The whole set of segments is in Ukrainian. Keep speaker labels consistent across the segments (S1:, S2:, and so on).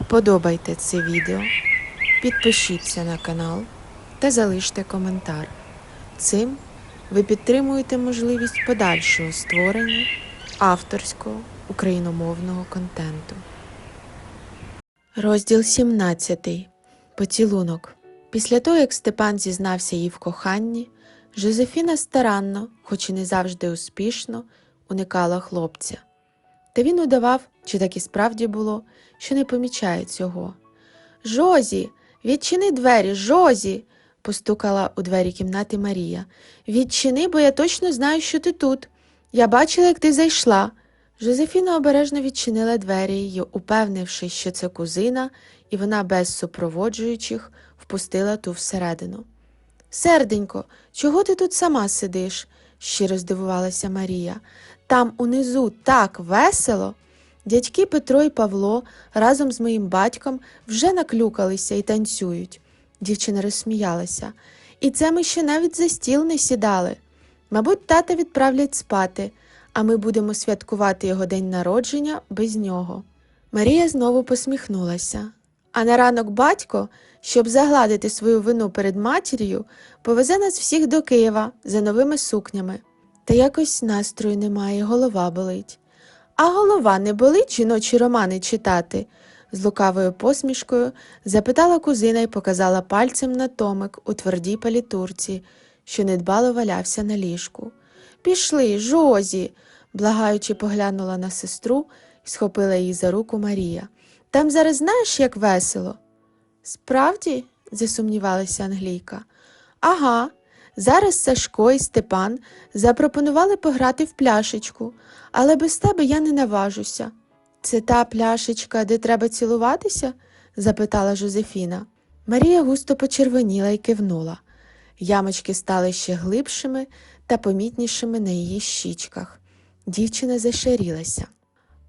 S1: Вподобайте це відео, підпишіться на канал та залиште коментар. Цим ви підтримуєте можливість подальшого створення авторського україномовного контенту. Розділ 17. Поцілунок. Після того, як Степан зізнався їй в коханні, Жозефіна старанно, хоч і не завжди успішно, уникала хлопця. Та він удавав, чи так і справді було, що не помічає цього. Жозі, відчини двері, Жозі. постукала у двері кімнати Марія. Відчини, бо я точно знаю, що ти тут. Я бачила, як ти зайшла. Жозефіна обережно відчинила двері й, упевнившись, що це кузина, і вона без супроводжуючих впустила ту всередину. Серденько, чого ти тут сама сидиш? щиро здивувалася Марія. Там унизу так весело. Дядьки Петро і Павло разом з моїм батьком вже наклюкалися і танцюють. Дівчина розсміялася. І це ми ще навіть за стіл не сідали. Мабуть, тата відправлять спати, а ми будемо святкувати його день народження без нього. Марія знову посміхнулася. А на ранок батько, щоб загладити свою вину перед матір'ю, повезе нас всіх до Києва за новими сукнями. Та якось настрою немає, голова болить. А голова не болить жіночі романи читати? з лукавою посмішкою запитала кузина і показала пальцем на томик у твердій палітурці, що недбало валявся на ліжку. Пішли, Жозі, благаючи, поглянула на сестру і схопила її за руку Марія. Там зараз знаєш, як весело. Справді, засумнівалася англійка. Ага, зараз Сашко і Степан запропонували пограти в пляшечку, але без тебе я не наважуся. Це та пляшечка, де треба цілуватися? запитала Жозефіна. Марія густо почервоніла і кивнула. Ямочки стали ще глибшими та помітнішими на її щічках. Дівчина зашарілася.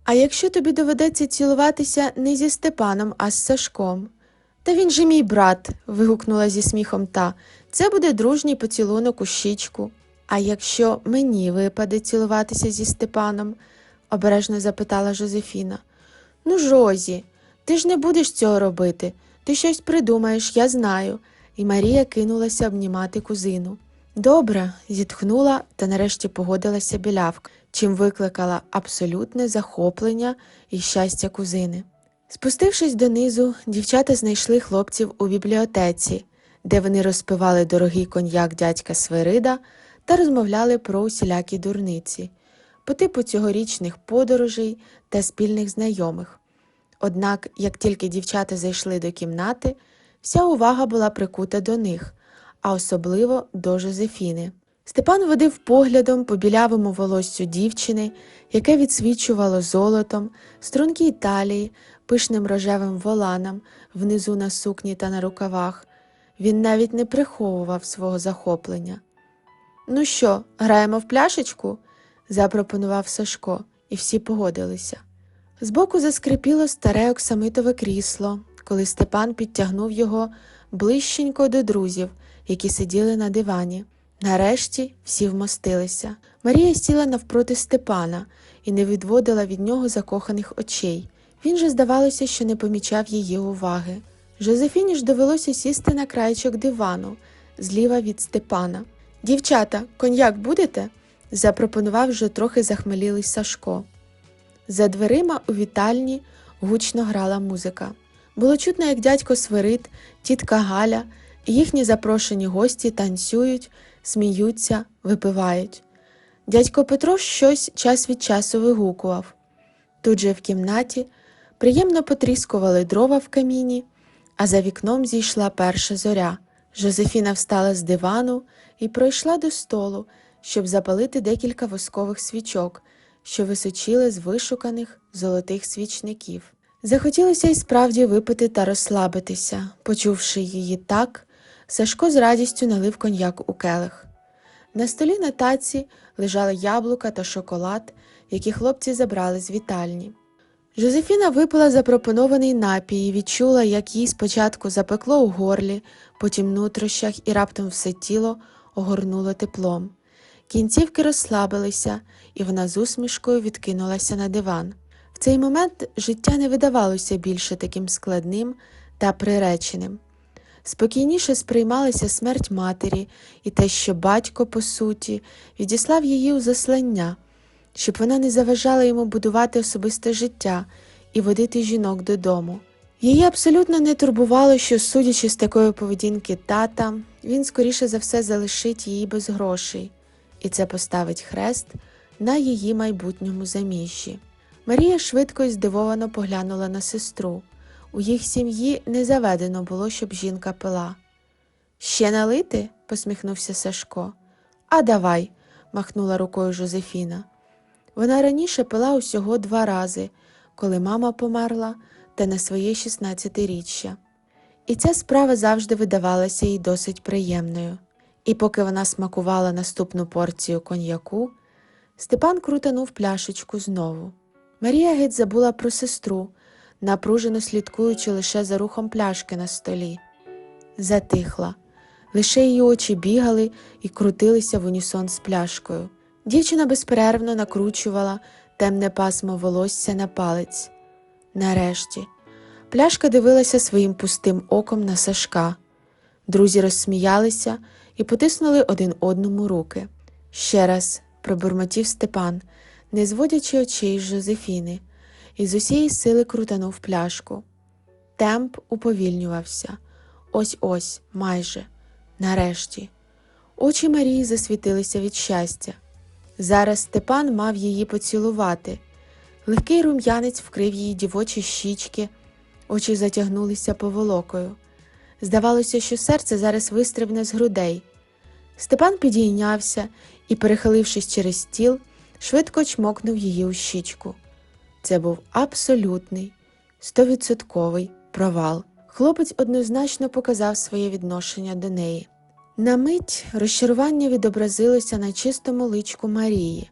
S1: А якщо тобі доведеться цілуватися не зі Степаном, а з Сашком? Та він же мій брат, вигукнула зі сміхом та. Це буде дружній поцілунок у щічку. А якщо мені випаде цілуватися зі Степаном? обережно запитала Жозефіна. Ну, Жозі, ти ж не будеш цього робити. Ти щось придумаєш, я знаю. І Марія кинулася обнімати кузину. Добре, зітхнула та нарешті погодилася білявка, чим викликала абсолютне захоплення і щастя кузини. Спустившись донизу, дівчата знайшли хлопців у бібліотеці, де вони розпивали дорогий коньяк дядька Свирида та розмовляли про усілякі дурниці, по типу цьогорічних подорожей та спільних знайомих. Однак, як тільки дівчата зайшли до кімнати, вся увага була прикута до них, а особливо до Жозефіни. Степан водив поглядом по білявому волоссю дівчини, яке відсвічувало золотом, стрункій талії, пишним рожевим воланам внизу на сукні та на рукавах. Він навіть не приховував свого захоплення. Ну що, граємо в пляшечку? запропонував Сашко, і всі погодилися. Збоку заскрипіло старе оксамитове крісло, коли Степан підтягнув його ближченько до друзів, які сиділи на дивані. Нарешті всі вмостилися. Марія сіла навпроти Степана і не відводила від нього закоханих очей. Він же, здавалося, що не помічав її уваги. Жозефіні ж довелося сісти на краєчок дивану, зліва від Степана. Дівчата, коньяк будете? запропонував вже трохи захмелілий Сашко. За дверима у вітальні гучно грала музика. Було чутно, як дядько Свирид, тітка Галя і їхні запрошені гості танцюють, сміються, випивають. Дядько Петро щось час від часу вигукував. Тут же в кімнаті приємно потріскували дрова в каміні, а за вікном зійшла перша зоря. Жозефіна встала з дивану і пройшла до столу, щоб запалити декілька воскових свічок, що височили з вишуканих золотих свічників. Захотілося й справді випити та розслабитися. Почувши її так, Сашко з радістю налив коньяк у келих. На столі на таці лежали яблука та шоколад, які хлопці забрали з вітальні. Жозефіна випила запропонований напій і відчула, як їй спочатку запекло у горлі, потім нутрощах і раптом все тіло огорнуло теплом. Кінцівки розслабилися, і вона з усмішкою відкинулася на диван. В цей момент життя не видавалося більше таким складним та приреченим. Спокійніше сприймалася смерть матері і те, що батько, по суті, відіслав її у заслання, щоб вона не заважала йому будувати особисте життя і водити жінок додому. Її абсолютно не турбувало, що, судячи з такої поведінки тата, він скоріше за все залишить її без грошей, і це поставить хрест на її майбутньому заміжжі. Марія швидко і здивовано поглянула на сестру. У їх сім'ї не заведено було, щоб жінка пила. Ще налити? посміхнувся Сашко. А давай, махнула рукою Жозефіна. Вона раніше пила усього два рази, коли мама померла та на своє 16-річчя. І ця справа завжди видавалася їй досить приємною. І поки вона смакувала наступну порцію коньяку, Степан крутанув пляшечку знову. Марія геть забула про сестру, напружено слідкуючи лише за рухом пляшки на столі. Затихла. Лише її очі бігали і крутилися в унісон з пляшкою. Дівчина безперервно накручувала темне пасмо волосся на палець. Нарешті, пляшка дивилася своїм пустим оком на Сашка. Друзі розсміялися і потиснули один одному руки. Ще раз пробурмотів Степан, не зводячи очей з Жозефіни, і з усієї сили крутанув пляшку. Темп уповільнювався. Ось ось, майже, нарешті. Очі Марії засвітилися від щастя. Зараз Степан мав її поцілувати. Легкий рум'янець вкрив її дівочі щічки, очі затягнулися поволокою. Здавалося, що серце зараз вистрибне з грудей. Степан підійнявся і, перехилившись через стіл, швидко чмокнув її у щічку. Це був абсолютний, стовідсотковий провал. Хлопець однозначно показав своє відношення до неї. На мить розчарування відобразилося на чистому личку Марії,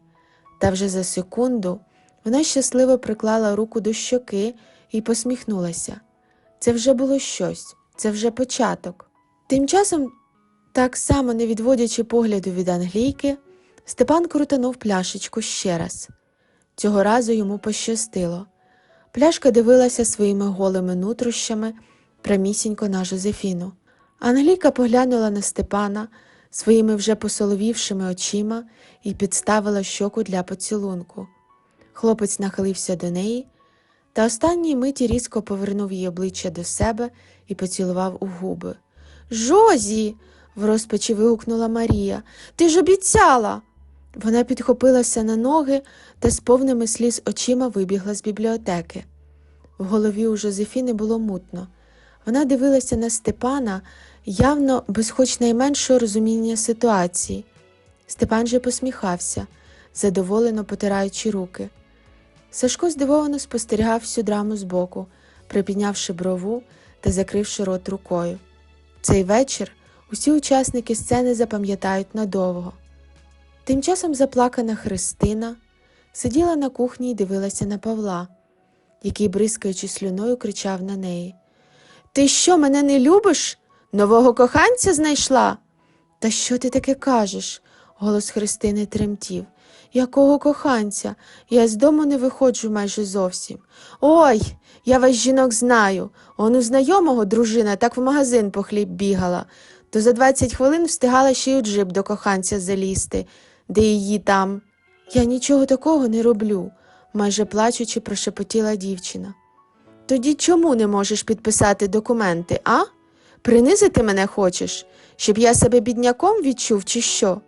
S1: та вже за секунду вона щасливо приклала руку до щоки і посміхнулася. Це вже було щось, це вже початок. Тим часом, так само не відводячи погляду від англійки, Степан крутанув пляшечку ще раз. Цього разу йому пощастило. Пляшка дивилася своїми голими нутрощами прямісінько на Жозефіну. Англійка поглянула на Степана своїми вже посоловівшими очима і підставила щоку для поцілунку. Хлопець нахилився до неї, та останній миті різко повернув її обличчя до себе і поцілував у губи. Жозі. в розпачі вигукнула Марія. Ти ж обіцяла. Вона підхопилася на ноги та з повними сліз очима вибігла з бібліотеки. В голові у Жозефіни було мутно. Вона дивилася на Степана явно без хоч найменшого розуміння ситуації. Степан же посміхався, задоволено потираючи руки. Сашко здивовано спостерігав всю драму збоку, припіднявши брову та закривши рот рукою. Цей вечір усі учасники сцени запам'ятають надовго. Тим часом заплакана Христина сиділа на кухні і дивилася на Павла, який, бризкаючи слюною, кричав на неї Ти що, мене не любиш? Нового коханця знайшла? Та що ти таке кажеш? Голос Христини тремтів. Якого коханця? Я з дому не виходжу майже зовсім. Ой, я вас жінок знаю. Он у знайомого дружина так в магазин по хліб бігала, то за 20 хвилин встигала ще й у джип до коханця залізти, де її там. Я нічого такого не роблю, майже плачучи, прошепотіла дівчина. Тоді чому не можеш підписати документи, а? Принизити мене хочеш, щоб я себе бідняком відчув, чи що?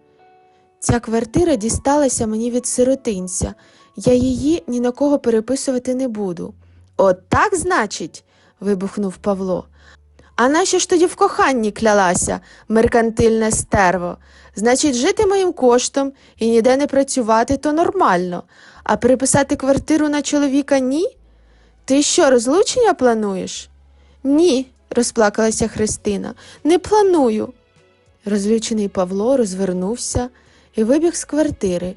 S1: Ця квартира дісталася мені від сиротинця, я її ні на кого переписувати не буду. От так, значить, вибухнув Павло. А нащо ж тоді в коханні клялася, меркантильне стерво? Значить, жити моїм коштом і ніде не працювати то нормально, а переписати квартиру на чоловіка ні? Ти що, розлучення плануєш? Ні, розплакалася Христина, не планую. Розлючений Павло розвернувся і вибіг з квартири,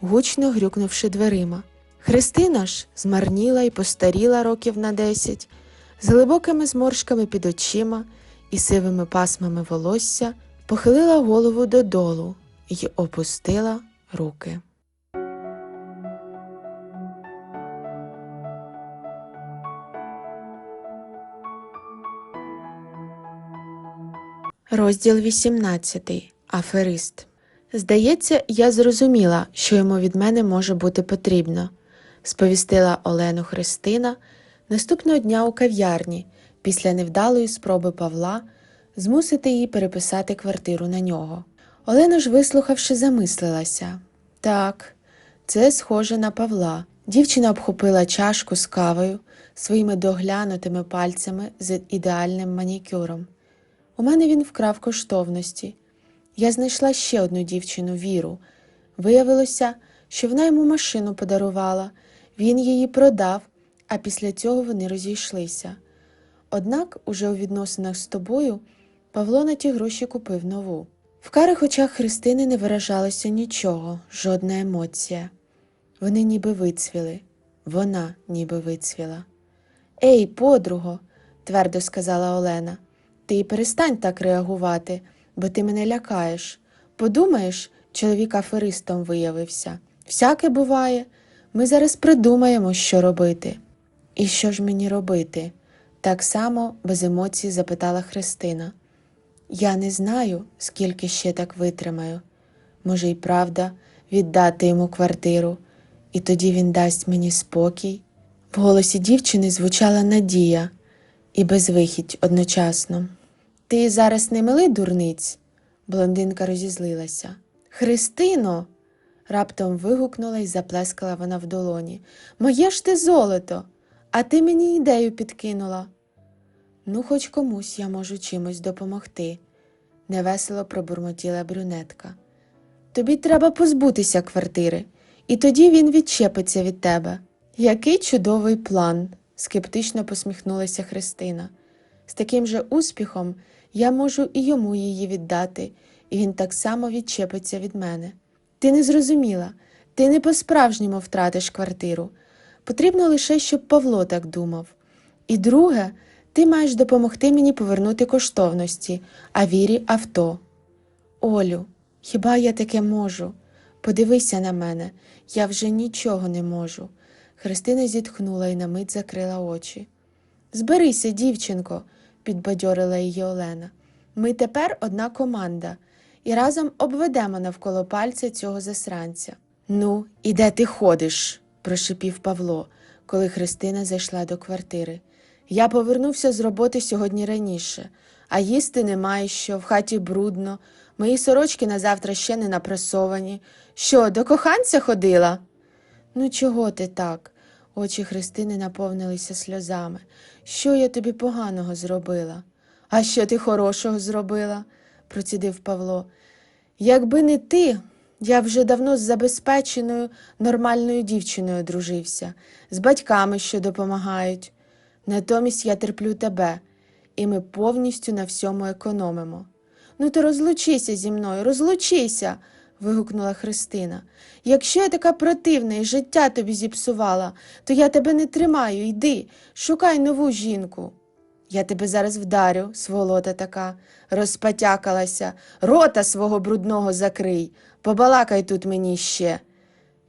S1: гучно грюкнувши дверима. Христина ж змарніла і постаріла років на десять, з глибокими зморшками під очима і сивими пасмами волосся, похилила голову додолу і опустила руки. Розділ 18. Аферист. Здається, я зрозуміла, що йому від мене може бути потрібно, сповістила Олену Христина наступного дня у кав'ярні після невдалої спроби Павла змусити її переписати квартиру на нього. Олена ж, вислухавши, замислилася. Так, це схоже на Павла. Дівчина обхопила чашку з кавою своїми доглянутими пальцями з ідеальним манікюром. У мене він вкрав коштовності. Я знайшла ще одну дівчину Віру. Виявилося, що вона йому машину подарувала, він її продав, а після цього вони розійшлися. Однак, уже у відносинах з тобою, Павло на ті гроші купив нову. В карих очах Христини не виражалося нічого, жодна емоція. Вони ніби вицвіли, вона ніби вицвіла. Ей, подруго, твердо сказала Олена, ти перестань так реагувати, бо ти мене лякаєш. Подумаєш, чоловік аферистом виявився. Всяке буває. Ми зараз придумаємо, що робити. І що ж мені робити? Так само без емоцій запитала Христина. Я не знаю, скільки ще так витримаю. Може, й правда віддати йому квартиру, і тоді він дасть мені спокій. В голосі дівчини звучала надія і безвихідь одночасно. Ти зараз не милий дурниць? Блондинка розізлилася. Христино. раптом вигукнула і заплескала вона в долоні. Моє ж ти золото, а ти мені ідею підкинула. Ну, хоч комусь я можу чимось допомогти, невесело пробурмотіла брюнетка. Тобі треба позбутися квартири, і тоді він відчепиться від тебе. Який чудовий план, скептично посміхнулася Христина. З таким же успіхом я можу і йому її віддати, і він так само відчепиться від мене. Ти не зрозуміла, ти не по-справжньому втратиш квартиру. Потрібно лише, щоб Павло так думав. І друге, ти маєш допомогти мені повернути коштовності, а вірі авто. Олю, хіба я таке можу? Подивися на мене, я вже нічого не можу. Христина зітхнула і на мить закрила очі. Зберися, дівчинко, підбадьорила її Олена. Ми тепер одна команда і разом обведемо навколо пальця цього засранця. Ну, і де ти ходиш? прошипів Павло, коли Христина зайшла до квартири. Я повернувся з роботи сьогодні раніше, а їсти немає що, в хаті брудно, мої сорочки на завтра ще не напрасовані. Що, до коханця ходила? Ну, чого ти так? Очі Христини наповнилися сльозами. Що я тобі поганого зробила? А що ти хорошого зробила? процідив Павло. Якби не ти, я вже давно з забезпеченою нормальною дівчиною дружився, з батьками, що допомагають. Натомість я терплю тебе, і ми повністю на всьому економимо. Ну, то розлучися зі мною, розлучися. Вигукнула Христина. Якщо я така противна і життя тобі зіпсувала, то я тебе не тримаю, йди, шукай нову жінку. Я тебе зараз вдарю, сволота така, розпатякалася, рота свого брудного закрий, побалакай тут мені ще.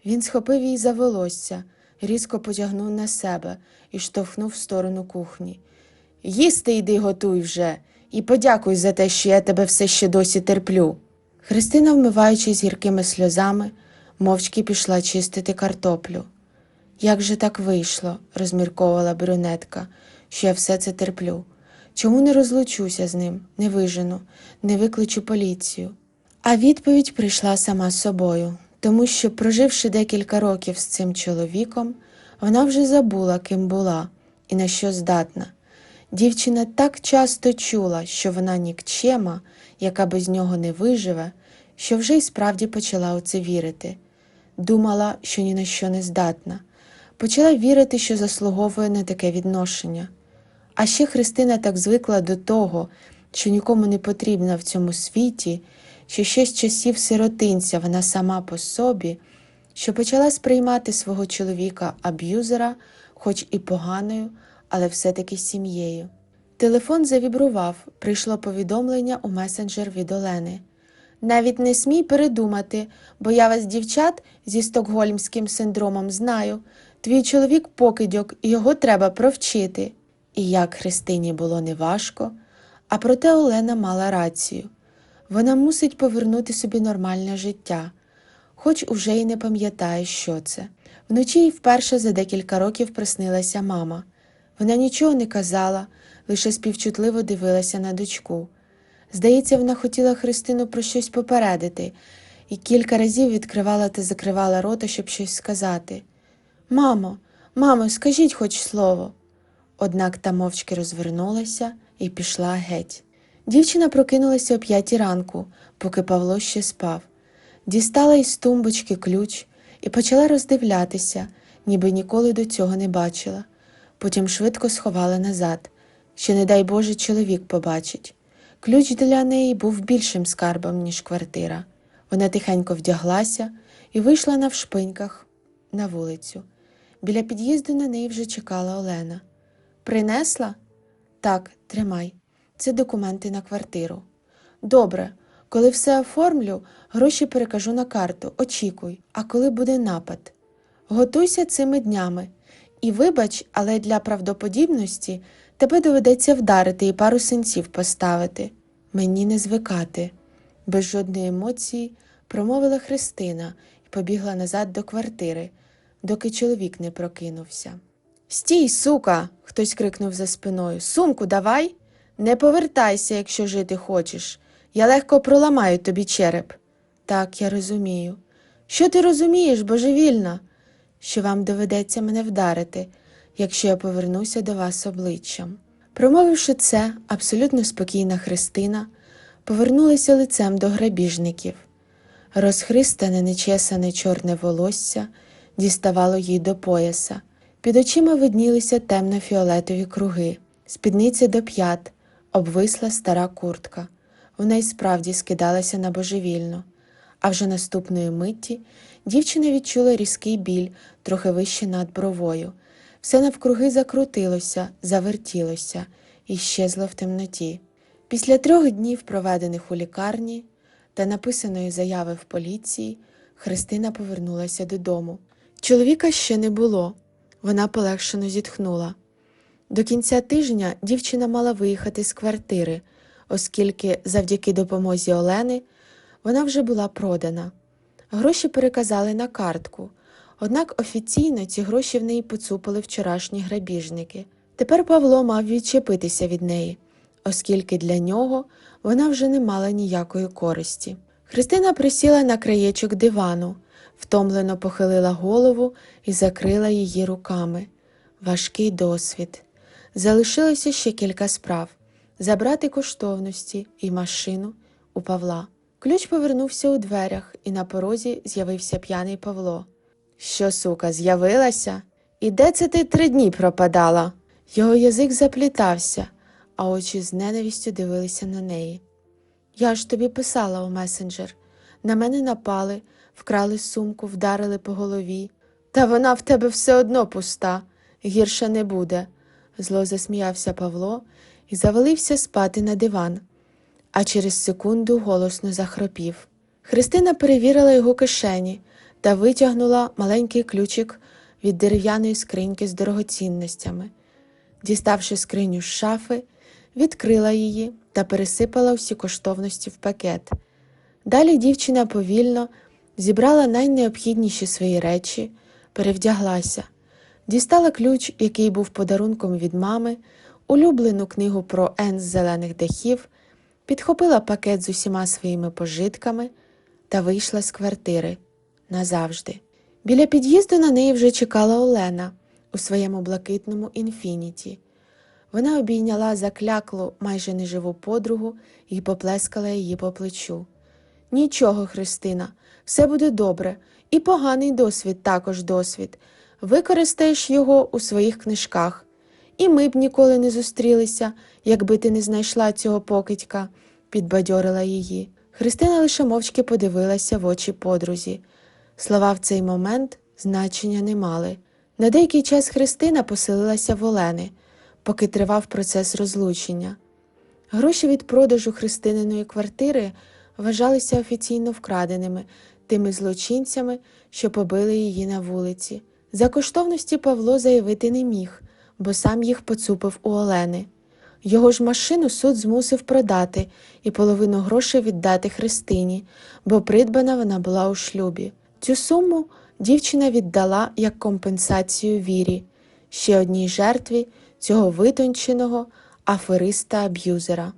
S1: Він схопив її за волосся, різко потягнув на себе і штовхнув в сторону кухні. Їсти йди готуй вже, і подякуй за те, що я тебе все ще досі терплю. Христина, вмиваючись гіркими сльозами, мовчки пішла чистити картоплю. Як же так вийшло, розмірковувала брюнетка, що я все це терплю. Чому не розлучуся з ним, не вижену, не викличу поліцію? А відповідь прийшла сама собою, тому що, проживши декілька років з цим чоловіком, вона вже забула, ким була і на що здатна. Дівчина так часто чула, що вона нікчема, яка без нього не виживе, що вже й справді почала у це вірити. Думала, що ні на що не здатна, почала вірити, що заслуговує на таке відношення. А ще Христина так звикла до того, що нікому не потрібна в цьому світі, що ще з часів сиротинця вона сама по собі, що почала сприймати свого чоловіка аб'юзера, хоч і поганою, але все-таки сім'єю. Телефон завібрував, прийшло повідомлення у месенджер від Олени. Навіть не смій передумати, бо я вас, дівчат, зі стокгольмським синдромом знаю. Твій чоловік покидьок, його треба провчити. І як Христині було неважко, А проте Олена мала рацію. Вона мусить повернути собі нормальне життя, хоч уже й не пам'ятає, що це. Вночі їй вперше за декілька років приснилася мама. Вона нічого не казала, лише співчутливо дивилася на дочку. Здається, вона хотіла Христину про щось попередити і кілька разів відкривала та закривала рота, щоб щось сказати. Мамо, мамо, скажіть хоч слово. Однак та мовчки розвернулася і пішла геть. Дівчина прокинулася о п'ятій ранку, поки Павло ще спав. Дістала із тумбочки ключ і почала роздивлятися, ніби ніколи до цього не бачила. Потім швидко сховала назад, що, не дай Боже, чоловік побачить. Ключ для неї був більшим скарбом, ніж квартира. Вона тихенько вдяглася і вийшла навшпиньках на вулицю. Біля під'їзду на неї вже чекала Олена. Принесла? Так, тримай. Це документи на квартиру. Добре, коли все оформлю, гроші перекажу на карту. Очікуй, а коли буде напад? Готуйся цими днями. І вибач, але для правдоподібності тебе доведеться вдарити і пару синців поставити. Мені не звикати. Без жодної емоції промовила Христина і побігла назад до квартири, доки чоловік не прокинувся. Стій, сука. хтось крикнув за спиною. Сумку давай. Не повертайся, якщо жити хочеш. Я легко проламаю тобі череп. Так, я розумію. Що ти розумієш, божевільна? Що вам доведеться мене вдарити, якщо я повернуся до вас обличчям. Промовивши це, абсолютно спокійна Христина повернулася лицем до грабіжників. Розхристане, нечесане чорне волосся діставало їй до пояса. Під очима виднілися темно-фіолетові круги, спідниця до п'ят, обвисла стара куртка. Вона й справді скидалася на божевільну. А вже наступної митті дівчина відчула різкий біль трохи вище над бровою. Все навкруги закрутилося, завертілося і щезло в темноті. Після трьох днів, проведених у лікарні та написаної заяви в поліції, Христина повернулася додому. Чоловіка ще не було. Вона полегшено зітхнула. До кінця тижня дівчина мала виїхати з квартири, оскільки завдяки допомозі Олени вона вже була продана. Гроші переказали на картку, однак офіційно ці гроші в неї поцупили вчорашні грабіжники. Тепер Павло мав відчепитися від неї, оскільки для нього вона вже не мала ніякої користі. Христина присіла на краєчок дивану, втомлено похилила голову і закрила її руками. Важкий досвід. Залишилося ще кілька справ забрати коштовності і машину у Павла. Ключ повернувся у дверях, і на порозі з'явився п'яний Павло. Що, сука, з'явилася? І де це ти три дні пропадала? Його язик заплітався, а очі з ненавістю дивилися на неї. Я ж тобі писала у месенджер. На мене напали, вкрали сумку, вдарили по голові. Та вона в тебе все одно пуста, гірше не буде, зло засміявся Павло і завалився спати на диван, а через секунду голосно захропів. Христина перевірила його кишені та витягнула маленький ключик від дерев'яної скриньки з дорогоцінностями. Діставши скриню з шафи, відкрила її та пересипала всі коштовності в пакет. Далі дівчина повільно зібрала найнеобхідніші свої речі, перевдяглася, дістала ключ, який був подарунком від мами, улюблену книгу про Ен з зелених дахів, підхопила пакет з усіма своїми пожитками та вийшла з квартири назавжди. Біля під'їзду на неї вже чекала Олена у своєму блакитному інфініті. Вона обійняла закляклу, майже неживу подругу і поплескала її по плечу. Нічого, Христина, все буде добре, і поганий досвід також досвід. Використаєш його у своїх книжках. І ми б ніколи не зустрілися, якби ти не знайшла цього покидька, підбадьорила її. Христина лише мовчки подивилася в очі подрузі. Слова в цей момент значення не мали. На деякий час Христина поселилася в Олени, поки тривав процес розлучення. Гроші від продажу Христининої квартири вважалися офіційно вкраденими тими злочинцями, що побили її на вулиці. За коштовності Павло заявити не міг, бо сам їх поцупив у Олени. Його ж машину суд змусив продати і половину грошей віддати Христині, бо придбана вона була у шлюбі. Цю суму дівчина віддала як компенсацію вірі, ще одній жертві цього витонченого афериста-аб'юзера.